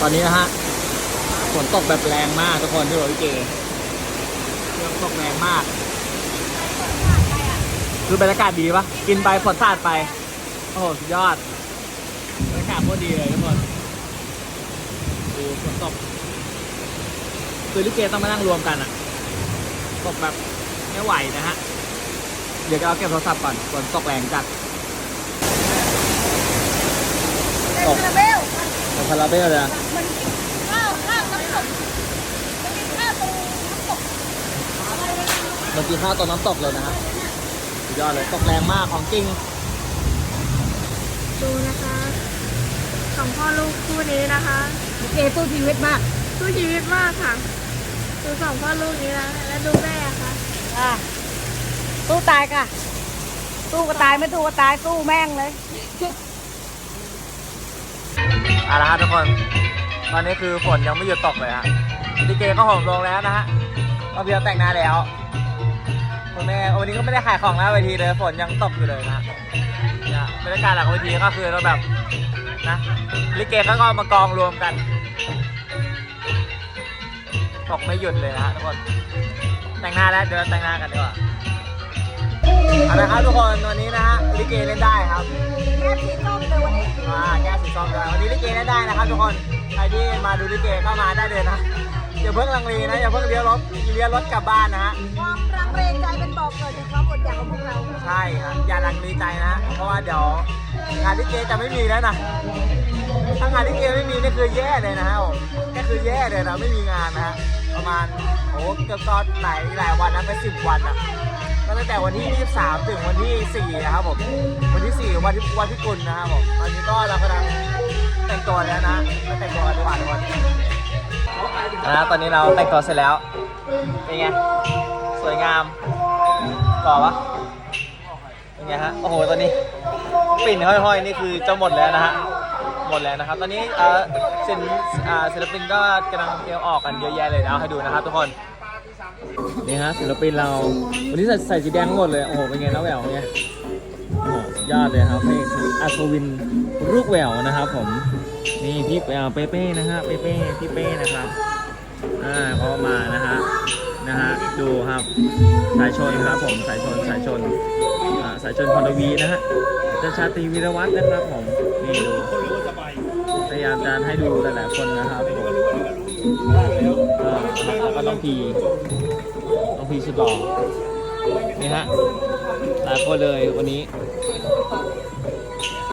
ตอนนี้นะฮะฝนตกแบบแรงมากทุกคนที่บอกพี่เจเรื่องตกแรงมาก คือบรรยากาศดีปะกินไปฝนสาดไป โอ้โหสุดยอดบรรยากาศโคตรดีเลยทุกคนดูฝนตกคือลิเกต้องมานั่งรวมกันอะตกแบบไม่ไหวนะฮะ เดี๋ยวเราเก็บโทรศัพท์ก่อนฝนตกแรงจัด ตก คาราเบล ตก คาราเบลเลยนะมันกินข้าวข้าวน้ำตกมันกินข้าวตรงน้ำตกอะไรนะเมื่อกี้ข้าวตอนน้ำตกเลยนะฮะสุดยอดเลยตกแรงมากของจริงดูนะคะสองพ่อลูกคู่นี้นะคะเอตู้ชีวิตมากสู้ชีวิตมากค่ะดูสองพ่อลูกนี้นะแล้วดูแม่ค่ะอะสู้ตายค่ะสู้ก็ตายไม่สู้ก็ตายสู้แม่งเลย เอาละฮะทุกคน ตอนนี้คือฝนยังไม่หยุดตกเลยฮะลิเกก็ห่มลงแล้วนะฮะเราเบียร์แต่งหน้าแล้วคุณแม่วันนี้ก็ไม่ได้ขายของหน้าเวทีเลย ฝนยังตกอยู่เลยนะฮะเนี่ยบรรยากาศหลังเวทีก็คือเราแบบนะลิเกก็ก็มากองรวมกันตกไม่หยุดเลยนะฮะทุกคน แต่งหน้าแล้วเดี๋ยวเราแต่งหน้ากันดีกว่าเอาละครับทุกคนวันนี้นะฮะลิเกเล่นได้ครับแม่ผีส้มเลยวันนี้อ่าแก้ สีส้มด้วยวันนี้ลิเกได้ได้นะครับทุกคน ใครที่มาดูลิเกเข้ามาได้เลยนะอย่าเพิ่งลังเลนะอย่าเพิ่งเลี้ยวรถเลี้ยวรถกลับบ้านนะฮะความรักเรงใจเป็นบอกเกิดจากความอดอยากของพวกเราใช่ครับอย่าลังเลใจนะเพราะว่าเดี๋ยวงานลิเกจะไม่มีแล้วนะถ้างานลิเกไม่มีนี่คือแย่เลยนะฮะผมก็คือแย่เลยนะไม่มีงานนะฮะประมาณโอ้เกือบก็หลายหลายวันนะเป็นสิบวันอะก็ตั้งแต่วันที่ 23 ถึงวันที่ 4 นะครับผม วันที่ 4 วันที่วันที่กุลนะครับผม ตอนนี้ก็เรากำลัง แต่งตัวแล้วนะไปแต่งตัวกันดีกว่าทุกคนนะตอนนี้เราแต่งตัวเสร็จแล้ว เป็นไง สวยงามหล่อปะเป็นไงฮะ โอ้โห ตอนนี้ปิ่นห้อยๆ นี่คือจะหมดแล้วนะฮะ หมดแล้วนะครับ ตอนนี้เอ่อศิลป์อ่าศิลปินก็กำลังเตรียมออกกันเยอะแยะเลยนะเอาให้ดูนะครับทุกคน นี่ฮะศิลปินเรา วันนี้ใส่ใส่สีแดงทั้งหมดเลย โอ้โห เป็นไงน้าแหววเป็นไงโอ้โหสุด ยอดเลยครับพระเอกอัศวินลูกแหววนะครับผมนี่พี่เป้เป้นะฮะเป้เป้พี่เป้นะครับอ่าเขามานะฮะนะฮะดูครับสายชนครับผมสายชนสายชนอ่าสายชนพรวีนะฮะจะชาตรีวีรวัฒน์นะครับผมนี่ดูพยายามจะให้ดูหลายๆคนนะครับผมก็แล้วก็น้องพีน้องพีสุดหล่อ นี่ฮะหลายคนเลยวันนี้